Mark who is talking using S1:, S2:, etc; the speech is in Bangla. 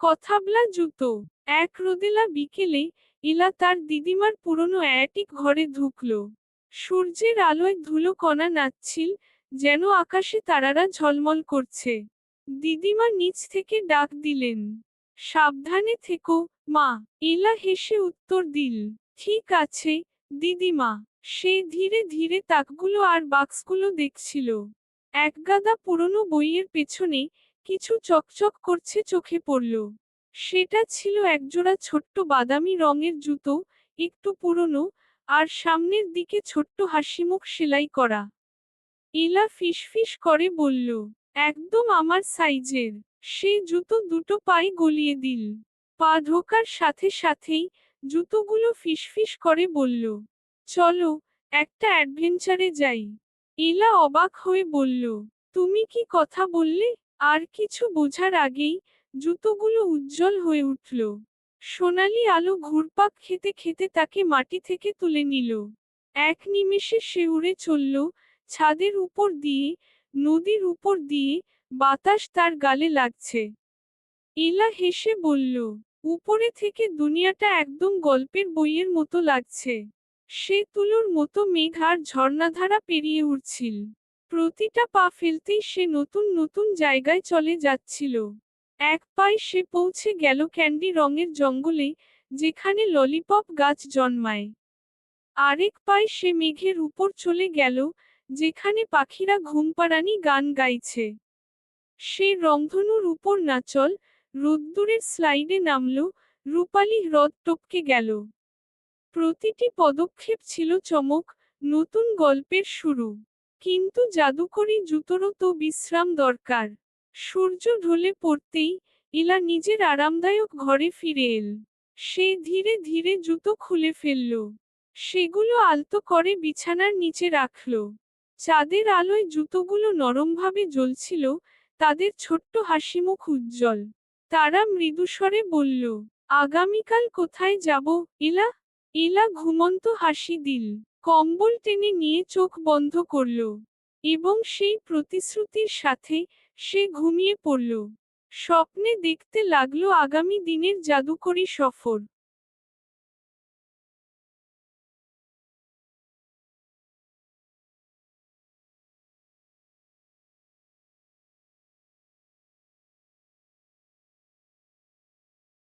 S1: কথাবলা জুতো এক রোদেলা বিকেলে ইলা তার দিদিমার পুরনো অ্যাটিক ঘরে ঢুকল। সূর্যের আলোয় ধুলো কণা নাচছিল, যেন আকাশে তারারা ঝলমল করছে। দিদিমা নিচ থেকে ডাক দিলেন, সাবধানে থেকো, মা। ইলা হেসে উত্তর দিল, ঠিক আছে, দিদিমা। সে ধীরে ধীরে তাকগুলো আর বাক্সগুলো দেখছিল। একগাদা পুরনো বইয়ের পেছনে কিছু চকচক করছে চোখে পড়ল। সেটা ছিল একজোড়া ছোট্ট বাদামি রঙের জুতো, একটু পুরনো, আর সামনের দিকে ছোট্ট হাসিমুখ সেলাই করা। ইলা ফিসফিস করে বলল, একদম আমার সাইজের। সে জুতো দুটো পায়ে গলিয়ে দিল। পা ঢোকার সাথে সাথেই জুতোগুলো ফিসফিস করে বলল, চলো, একটা অ্যাডভেঞ্চারে যাই। ইলা অবাক হয়ে বলল, তুমি কি কথা বললে? আর কিছু বোঝার আগেই জুতোগুলো উজ্জ্বল হয়ে উঠল। সোনালি আলো ঘুরপাক খেতে খেতে তাকে মাটি থেকে তুলে নিল। এক নিমেষে সে উড়ে চলল ছাদের উপর দিয়ে, নদীর উপর দিয়ে, বাতাস তার গালে লাগছে। ইলা হেসে বলল, উপরে থেকে দুনিয়াটা একদম গল্পের বইয়ের মতো লাগছে। সে তুলোর মতো মেঘ আর ঝর্ণাধারা পেরিয়ে উঠছিল। প্রতিটা পা ফেলতেই সে নতুন নতুন জায়গায় চলে যাচ্ছিল। এক পায়ে সে পৌঁছে গেল ক্যান্ডি রঙের জঙ্গলে, যেখানে ললিপপ গাছ জন্মায়। আরেক পায়ে সে মেঘের উপর চলে গেল, যেখানে পাখিরা ঘুমপাড়ানি গান গাইছে। সে রংধনুর উপর নাচল, রোদ্দুরের স্লাইডে নামল, রূপালী হ্রদ টপকে গেল। প্রতিটি পদক্ষেপ ছিল চমক, নতুন গল্পের শুরু। কিন্তু জাদুকরি জুতোরও তো বিশ্রাম দরকার। সূর্য ঢলে পড়তেই ইলা নিজের আরামদায়ক ঘরে ফিরে এল। সে ধীরে ধীরে জুতো খুলে ফেলল। সেগুলো আলতো করে বিছানার নিচে রাখল। চাঁদের আলোয় জুতোগুলো নরমভাবে জ্বলছিল, তাদের ছোট্ট হাসিমুখ উজ্জ্বল। তারা মৃদুস্বরে বলল, আগামীকাল কোথায় যাব, ইলা? ইলা ঘুমন্ত হাসি দিল। কম্বল টেনে নিয়ে চোখ বন্ধ করল এবং সেই প্রতিশ্রুতির সাথে সে ঘুমিয়ে পড়ল। স্বপ্নে দেখতে লাগল আগামী দিনের জাদুকরী সফর।